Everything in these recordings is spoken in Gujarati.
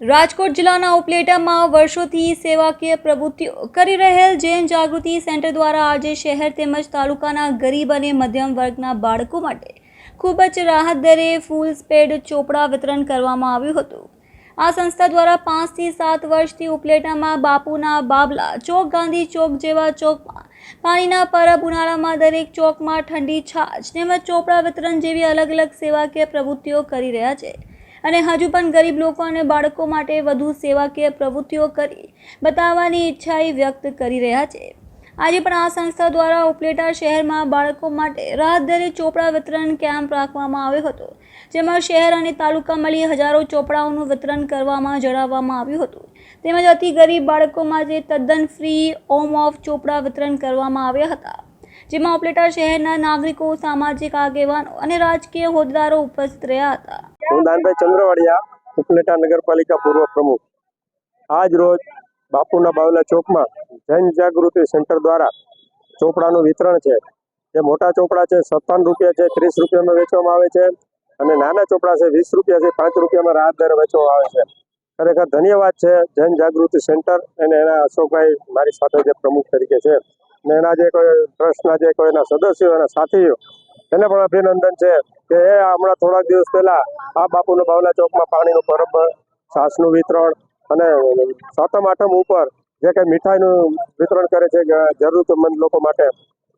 રાજકોટ જિલ્લાના ઉપલેટામાં વર્ષોથી સેવાકીય પ્રવૃત્તિઓ કરી રહેલ જૈન જાગૃતિ સેન્ટર દ્વારા આજે શહેર તેમજ તાલુકાના ગરીબ અને મધ્યમ વર્ગના બાળકો માટે ખૂબ જ રાહત દરે ફૂલ સ્પેડ ચોપડા વિતરણ કરવામાં આવ્યું હતું. આ સંસ્થા દ્વારા પાંચથી સાત વર્ષથી ઉપલેટામાં બાપુના બાબલા, ચોક ગાંધી ચોક જેવા ચોકમાં પાણીના પરબ ઉનાળામાં દરેક ચોકમાં ઠંડી છાશ તેમજ ચોપડા વિતરણ જેવી અલગ અલગ સેવાકીય પ્રવૃત્તિઓ કરી રહ્યા છે. અને હજુ પણ ગરીબ લોકો અને બાળકો માટે વધુ સેવાકીય પ્રવૃત્તિઓ કરી બતાવવાની ઈચ્છાએ વ્યક્ત કરી રહ્યા છે. આજે પણ આ સંસ્થા દ્વારા ઉપલેટા શહેરમાં બાળકો માટે રાહત દરે ચોપડા વિતરણ કેમ્પ રાખવામાં આવ્યો હતો, જેમાં શહેર અને તાલુકા મળી હજારો ચોપડાઓનું વિતરણ કરવામાં જણાવવામાં આવ્યું હતું. તેમજ અતિ ગરીબ બાળકો માટે તદ્દન ફ્રી હોમ ઓફ ચોપડા વિતરણ કરવામાં આવ્યા હતા, જેમાં ઉપલેટા શહેરના નાગરિકો, સામાજિક આગેવાનો અને રાજકીય હોદ્દેદારો ઉપસ્થિત રહ્યા હતા. હું દાનભાઈ ચંદ્રવાડિયા ઉપલેટા નગરપાલિકા પૂર્વ પ્રમુખ. આજ રોજ બાપુના બાવલા ચોકમાં જૈન જાગૃતિ સેન્ટર દ્વારા ચોપડાનું વિતરણ છે. જે મોટા ચોપડા છે, સત્તાવન રૂપિયા છે, ત્રીસ રૂપિયામાં વેચવામાં આવે છે અને નાના ચોપડા છે, વીસ રૂપિયા છે, પાંચ રૂપિયામાં રાહત દર વેચવામાં આવે છે. ખરેખર ધન્યવાદ છે જૈન જાગૃતિ સેન્ટર અને એના અશોકભાઈ મારી સાથે જે પ્રમુખ તરીકે છે. અને એના જે કોઈ ટ્રસ્ટના જે કોઈ એના સદસ્યો, એના સાથીઓ એને પણ અભિનંદન છે કે એ હમણાં થોડાક દિવસ પહેલા આ બાપુના બાવલા ચોકમાં પાણીનું પરબ છાસનું વિતરણ અને સાતમ, આઠમ ઉપર જે કંઈ મીઠાઈનું વિતરણ કરે છે જરૂરતમંદ લોકો માટે.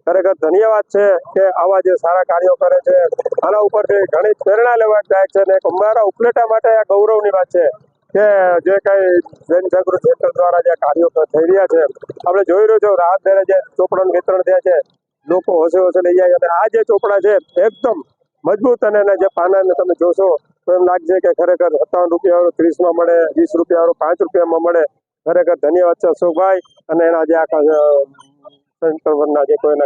ખરેખર ધન્યવાદ છે કે આવા જે સારા કાર્યો કરે છે. આના ઉપરથી ઘણી પ્રેરણા લેવા જાય છે અને અમારા ઉપલેટા માટે આ ગૌરવની વાત છે કે જે કંઈ જૈન જાગૃત સેન્ટર દ્વારા જે કાર્યો થઈ રહ્યા છે. આપણે જોઈ રહ્યો છો રાહત દરે જે ચોપડાનું વિતરણ થયા છે. લોકો હોશે હોશે લઈ જાય આ જે ચોપડા છે, એકદમ મજબૂત અને એના જે પાનાને તમે જોશો, તો એમ લાગશે કે ખરેખર સત્તાવન રૂપિયા ત્રીસમાં મળે, વીસ રૂપિયા પાંચ રૂપિયામાં મળે. ખરેખર ધન્યવાદ છે અશોકભાઈ અને એના જે આખા સેન્ટર જે કોઈ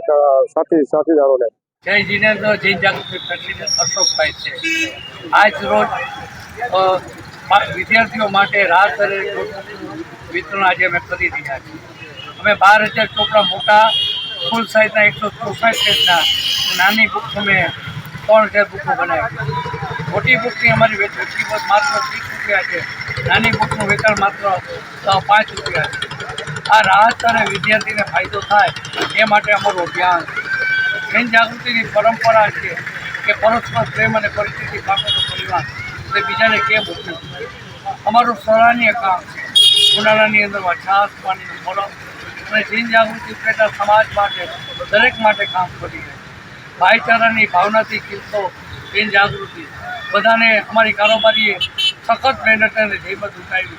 સાથી, સાથીદારોને. જય જીનેન્દ્ર, જય જાગૃતિ પ્રેસિડેન્ટ અશોકભાઈ છે. આજ રોજ વિદ્યાર્થીઓ માટે રાહત વિતરણ આજે અમે કરી રહ્યા છીએ. અમે બાર હજાર ચોપડા મોટા ફૂલ સાઇઝના એકસો ચોસાઠ પેજના નાની બુક અમે ત્રણ હજાર બુકો બનાવી મોટી બુકની અમારી વેચાણ કિંમત માત્ર ત્રીસ રૂપિયા છે. નાની બુકનું વેચાણ માત્ર પાંચ રૂપિયા છે. આ રાહત અને વિદ્યાર્થીને ફાયદો થાય એ માટે અમારું અભિયાન છે જૈન જાગૃતિની પરંપરા છે કે પરસ્પર પ્રેમ અને પરિસ્થિતિ પામેલો પરિવાર તે બીજાને કેમ ઉપયોગ અમારું સરાહનીય કામ છે. ઉનાળાની અંદર છાસ પાણીનું મોરમ અને જૈન જાગૃતિ પેટા સમાજ માટે, દરેક માટે કામ કરી છે. ભાઈચારાની ભાવનાથી ખીલતો જૈન જાગૃતિ. બધાને અમારી કારોબારીએ સખત મહેનત અને જહેમત ઉઠાવી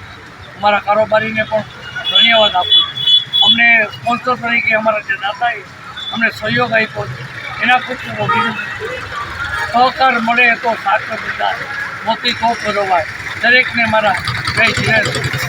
અમારા કારોબારીને પણ ધન્યવાદ આપું અમને સ્પોન્સર તરીકે અમારા જે દાતાએ અમને સહયોગ આપ્યો એના ખૂબ ખૂબ અભિનંદન સહકાર મળે તો સાચો મુદ્દા મોતી તો ભરવાય. દરેકને મારા જય જીવન